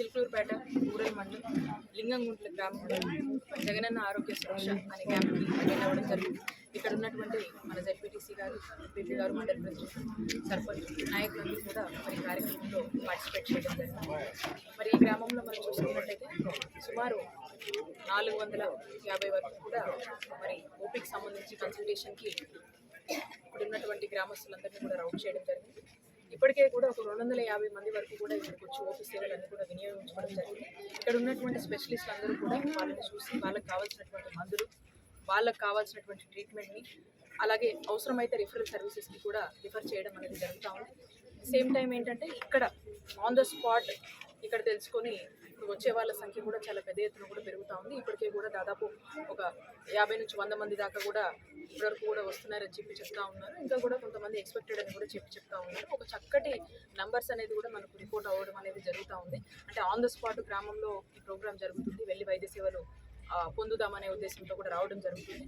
Chilukurupeta Ural మండలం లింగంగుంట్ల గ్రామంలో జగనన్న ఆరోగ్య సురక్ష అనే క్యాంప్కి వెళ్ళవడం జరిగింది. ఇక్కడ ఉన్నటువంటి మన జడ్పీటీసీ గారు ఎంపీపీ గారు మండల ప్రెసిడెంట్ సర్పంచ్ నాయకులు కూడా మరి కార్యక్రమంలో పార్టిసిపేట్ చేయడం జరిగింది. మరి ఈ గ్రామంలో మనం చూసుకున్నట్టయితే సుమారు నాలుగు వందల యాభై వరకు కూడా మరి ఓపీకి సంబంధించి కన్సల్టేషన్కి ఇక్కడ ఉన్నటువంటి గ్రామస్తులందరినీ కూడా రౌండ్ చేయడం జరిగింది. ఇప్పటికే కూడా ఒక రెండు వందల యాభై మంది వరకు కూడా ఇక్కడికి వచ్చి ఓపీ సేవలన్నీ కూడా వినియోగించుకోవడం జరిగింది. ఇక్కడ ఉన్నటువంటి స్పెషలిస్ట్ అందరూ కూడా వాళ్ళని చూసి వాళ్ళకి కావాల్సినటువంటి మందులు వాళ్ళకి కావాల్సినటువంటి ట్రీట్మెంట్ని అలాగే అవసరమైతే రిఫరల్ సర్వీసెస్కి కూడా రిఫర్ చేయడం అనేది జరుగుతూ ఉంది. సేమ్ టైం ఏంటంటే ఇక్కడ ఆన్ ద స్పాట్ ఇక్కడ తెలుసుకొని వచ్చే వాళ్ళ సంఖ్య కూడా చాలా పెద్ద ఎత్తున కూడా పెరుగుతూ ఉంది. ఇప్పటికే కూడా దాదాపు ఒక యాభై నుంచి వంద మంది దాకా కూడా ఇప్పటివరకు కూడా వస్తున్నారని చెప్పి చెప్తా ఉన్నారు. ఇంకా కూడా కొంతమంది ఎక్స్పెక్టెడ్ అని కూడా చెప్పి చెప్తా ఉన్నారు. ఒక చక్కటి నంబర్స్ అనేది కూడా మనకు రిపోర్ట్ అవ్వడం అనేది జరుగుతూ ఉంది. అంటే ఆన్ ద స్పాట్ గ్రామంలో ఈ ప్రోగ్రామ్ జరుగుతుంది. వెళ్ళి వైద్య సేవలు పొందుదామనే ఉద్దేశంతో కూడా రావడం జరుగుతుంది.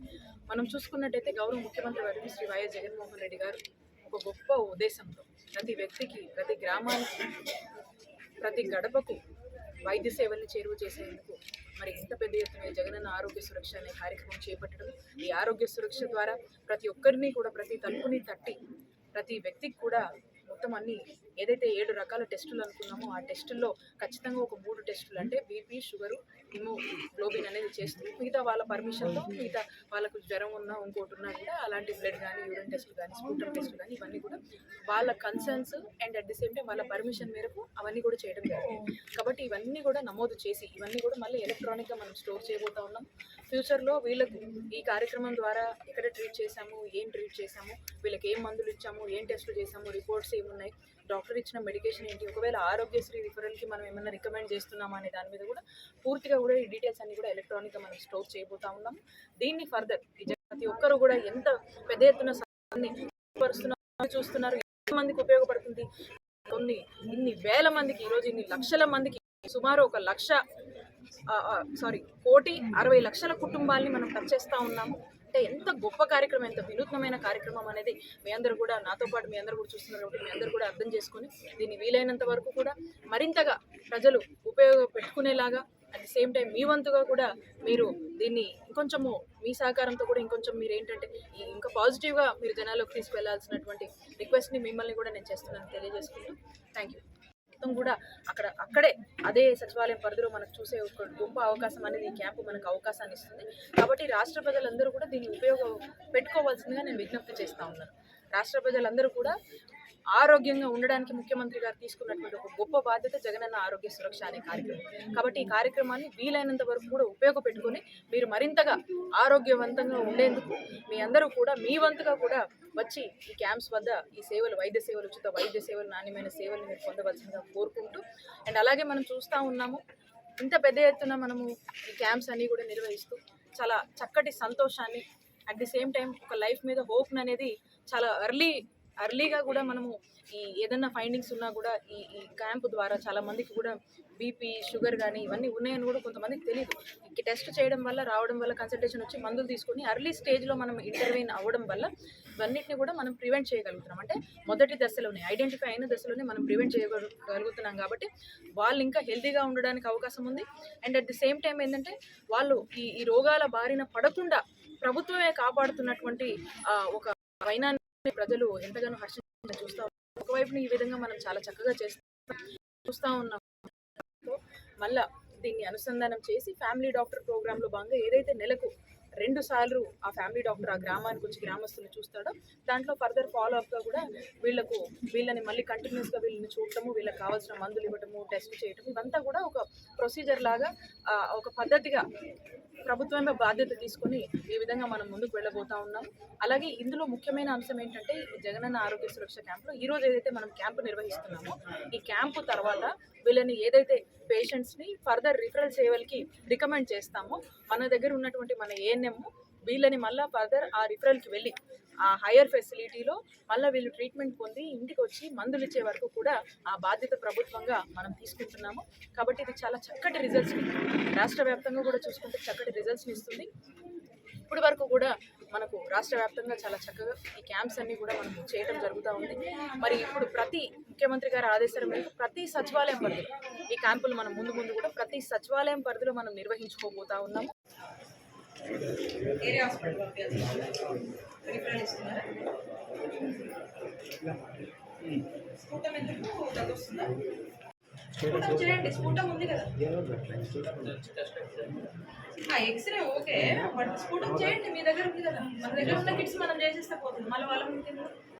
మనం చూసుకున్నట్టయితే గౌరవ ముఖ్యమంత్రి వారి శ్రీ వైఎస్ జగన్మోహన్ రెడ్డి గారు ఒక గొప్ప ఉద్దేశంతో ప్రతి వ్యక్తికి ప్రతి గ్రామానికి ప్రతి గడపకు వైద్య సేవల్ని చేరువ చేసేందుకు మరి ఇంత పెద్ద ఎత్తున జగనన్న ఆరోగ్య సురక్ష అనే కార్యక్రమం చేపట్టడం ఈ ఆరోగ్య సురక్ష ద్వారా ప్రతి ఒక్కరిని కూడా ప్రతి తలుపుని తట్టి ప్రతి వ్యక్తికి కూడా మొత్తం అన్ని ఏదైతే ఏడు రకాల టెస్టులు అనుకున్నామో ఆ టెస్టుల్లో ఖచ్చితంగా ఒక మూడు టెస్టులు అంటే బీపీ షుగరు హిమోగ్లోబిన్ అనేది చేస్తూ మిగతా వాళ్ళ పర్మిషన్తో మిగతా వాళ్ళకు జ్వరం ఉన్నా ఇంకోటి ఉన్నా కూడా అలాంటి బ్లడ్ కానీ యూరిన్ టెస్టులు కానీ స్కూటర్ టెస్టులు కానీ ఇవన్నీ కూడా వాళ్ళ concerns and at the same time వాళ్ళ పర్మిషన్ మేరకు అవన్నీ కూడా చేయడం జరిగింది. కాబట్టి ఇవన్నీ కూడా నమోదు చేసి ఇవన్నీ కూడా మళ్ళీ ఎలక్ట్రానిక్గా మనం స్టోర్ చేయబోతా ఉన్నాం. ఫ్యూచర్లో వీళ్ళకు ఈ కార్యక్రమం ద్వారా ఎక్కడ ట్రీట్ చేశాము ఏం ట్రీట్ చేశాము వీళ్ళకి ఏం మందులు ఇచ్చాము ఏం టెస్టులు చేశాము రిపోర్ట్స్ ఏమున్నాయి డాక్టర్ డాక్టర్ ఇచ్చిన మెడికేషన్ ఏంటి? ఒకవేళ ఆరోగ్యశ్రీ రిఫరల్కి మనం ఏమైనా రికమెండ్ చేస్తున్నామా అనే దాని మీద కూడా పూర్తిగా కూడా ఈ డీటెయిల్స్ అన్ని కూడా ఎలక్ట్రానిక్గా మనం స్టోర్ చేయబోతా ఉన్నాము. దీన్ని ఫర్దర్ ప్రతి ఒక్కరు కూడా ఎంత పెద్ద ఎత్తున పరుస్తున్నారు చూస్తున్నారు ఎంత మందికి ఉపయోగపడుతుంది? కొన్ని ఇన్ని వేల మందికి ఈరోజు ఇన్ని లక్షల మందికి సుమారు ఒక లక్ష సారీ కోటి అరవై లక్షల కుటుంబాల్ని మనం టచ్ చేస్తూ ఉన్నాము. అంటే ఎంత గొప్ప కార్యక్రమం ఎంత వినూత్నమైన కార్యక్రమం అనేది మీ అందరూ కూడా నాతో పాటు మీ అందరూ కూడా చూస్తున్నారు కాబట్టి మీ అందరూ కూడా అర్థం చేసుకొని దీన్ని వీలైనంత వరకు కూడా మరింతగా ప్రజలు ఉపయోగపెట్టుకునేలాగా అట్ ది సేమ్ టైం మీ వంతుగా కూడా మీరు దీన్ని ఇంకొంచెము మీ సహకారంతో కూడా ఇంకొంచెం మీరు ఏంటంటే ఇంకా పాజిటివ్గా మీరు జనాల్లోకి తీసుకువెళ్ళాల్సినటువంటి రిక్వెస్ట్ని మిమ్మల్ని కూడా నేను చేస్తున్నాను తెలియజేసుకుంటూ. థ్యాంక్ యూ మొత్తం కూడా అక్కడ అక్కడే అదే సచివాలయం పరిధిలో మనకు చూసే ఒక గొప్ప అవకాశం అనేది ఈ క్యాంపు మనకు అవకాశాన్ని ఇస్తుంది. కాబట్టి రాష్ట్ర ప్రజలందరూ కూడా దీన్ని ఉపయోగ పెట్టుకోవాల్సిందిగా నేను విజ్ఞప్తి చేస్తూ ఉన్నాను. రాష్ట్ర ప్రజలందరూ కూడా ఆరోగ్యంగా ఉండడానికి ముఖ్యమంత్రి గారు తీసుకున్నటువంటి ఒక గొప్ప బాధ్యత జగనన్న ఆరోగ్య సురక్ష అనే కార్యక్రమం. కాబట్టి ఈ కార్యక్రమాన్ని వీలైనంత వరకు కూడా ఉపయోగపెట్టుకొని మీరు మరింతగా ఆరోగ్యవంతంగా ఉండేందుకు మీ అందరూ కూడా మీ వంతుగా కూడా వచ్చి ఈ క్యాంప్స్ వద్ద ఈ సేవలు వైద్య సేవలు ఉచిత వైద్య సేవలు నాణ్యమైన సేవలు మీరు పొందవలసిందిగా కోరుకుంటూ అండ్ అలాగే మనం చూస్తూ ఉన్నాము ఇంత పెద్ద ఎత్తున మనము ఈ క్యాంప్స్ అన్నీ కూడా నిర్వహిస్తూ చాలా చక్కటి సంతోషాన్ని అట్ ది సేమ్ టైం ఒక లైఫ్ మీద హోప్ అనేది చాలా ఎర్లీ అర్లీగా కూడా మనము ఈ ఏదన్నా ఫైండింగ్స్ ఉన్నా కూడా ఈ ఈ క్యాంప్ ద్వారా చాలా మందికి కూడా బీపీ షుగర్ కానీ ఇవన్నీ ఉన్నాయని కూడా కొంతమందికి తెలియదు టెస్ట్ చేయడం వల్ల రావడం వల్ల కన్సల్టేషన్ వచ్చి మందులు తీసుకొని అర్లీ స్టేజ్లో మనం ఇంటర్వ్యూన్ అవ్వడం వల్ల ఇవన్నిటిని కూడా మనం ప్రివెంట్ చేయగలుగుతున్నాం. అంటే మొదటి దశలోనే ఐడెంటిఫై అయిన దశలోనే మనం ప్రివెంట్ చేయగలుగుతున్నాం కాబట్టి వాళ్ళు ఇంకా హెల్తీగా ఉండడానికి అవకాశం ఉంది. And at the same time ఏంటంటే వాళ్ళు ఈ ఈ రోగాల బారిన పడకుండా ప్రభుత్వమే కాపాడుతున్నటువంటి ఒక వైనాన్ని ప్రజలు ఎంతగానో హర్షించి చూస్తూ ఉన్నారు. ఒకవైపున ఈ విధంగా మనం చాలా చక్కగా చేస్తూ చూస్తూ ఉన్నాం మళ్ళా దీన్ని అనుసంధానం చేసి ఫ్యామిలీ డాక్టర్ ప్రోగ్రాంలో భాగంగా ఏదైతే నెలకు రెండు సార్లు ఆ ఫ్యామిలీ డాక్టర్ ఆ గ్రామానికి వచ్చి గ్రామస్తులను చూస్తాడో దాంట్లో ఫర్దర్ ఫాలో అప్గా కూడా వీళ్ళకు వీళ్ళని మళ్ళీ కంటిన్యూస్గా వీళ్ళని చూడటము వీళ్ళకి కావాల్సిన మందులు ఇవ్వటము టెస్ట్ చేయటం ఇవంతా కూడా ఒక ప్రొసీజర్ లాగా ఒక పద్ధతిగా ప్రభుత్వమే బాధ్యత తీసుకొని ఈ విధంగా మనం ముందుకు వెళ్ళబోతా ఉన్నాం. అలాగే ఇందులో ముఖ్యమైన అంశం ఏంటంటే ఈ జగనన్న ఆరోగ్య సురక్ష క్యాంపులో ఈ రోజు ఏదైతే మనం క్యాంపు నిర్వహిస్తున్నామో ఈ క్యాంపు తర్వాత వీళ్ళని ఏదైతే పేషెంట్స్ని ఫర్దర్ రిఫరల్ సేవలకి రికమెండ్ చేస్తామో మన దగ్గర ఉన్నటువంటి మన ఏఎన్ఎం వీళ్ళని మళ్ళీ ఫర్దర్ ఆ రిఫరల్కి వెళ్ళి ఆ హైయర్ ఫెసిలిటీలో మళ్ళీ వీళ్ళు ట్రీట్మెంట్ పొంది ఇంటికి వచ్చి మందులు ఇచ్చే వరకు కూడా ఆ బాధ్యత ప్రభుత్వంగా మనం తీసుకుంటున్నాము. కాబట్టి ఇది చాలా చక్కటి రిజల్ట్స్ రాష్ట్ర వ్యాప్తంగా కూడా చూసుకుంటే చక్కటి రిజల్ట్స్ని ఇస్తుంది. ఇప్పటి వరకు కూడా మనకు రాష్ట్ర వ్యాప్తంగా చాలా చక్కగా ఈ క్యాంప్స్ అన్నీ కూడా మనం చేయడం జరుగుతూ ఉంది. మరి ఇప్పుడు ప్రతి ముఖ్యమంత్రి గారి ఆదేశాల మేరకు ప్రతి సచివాలయం పరిధిలో ఈ క్యాంపులు మనం ముందు ముందు కూడా ప్రతి సచివాలయం పరిధిలో మనం నిర్వహించుకోబోతా ఉన్నాము. ఏరియా హాస్పిటల్ రిఫరల్ ఇస్తున్నారా? స్కూటం ఎందుకు? తగ్గుస్తుందా స్కూటం చేయండి స్కూటం ఉంది కదా. ఎక్స్రే ఓకే బట్ స్కూటం చేయండి మీ దగ్గర ఉంది కదా. మన దగ్గర ఉన్న కిట్స్ మనం చేసేస్తే పోతుంది. మళ్ళీ వాళ్ళ ముందు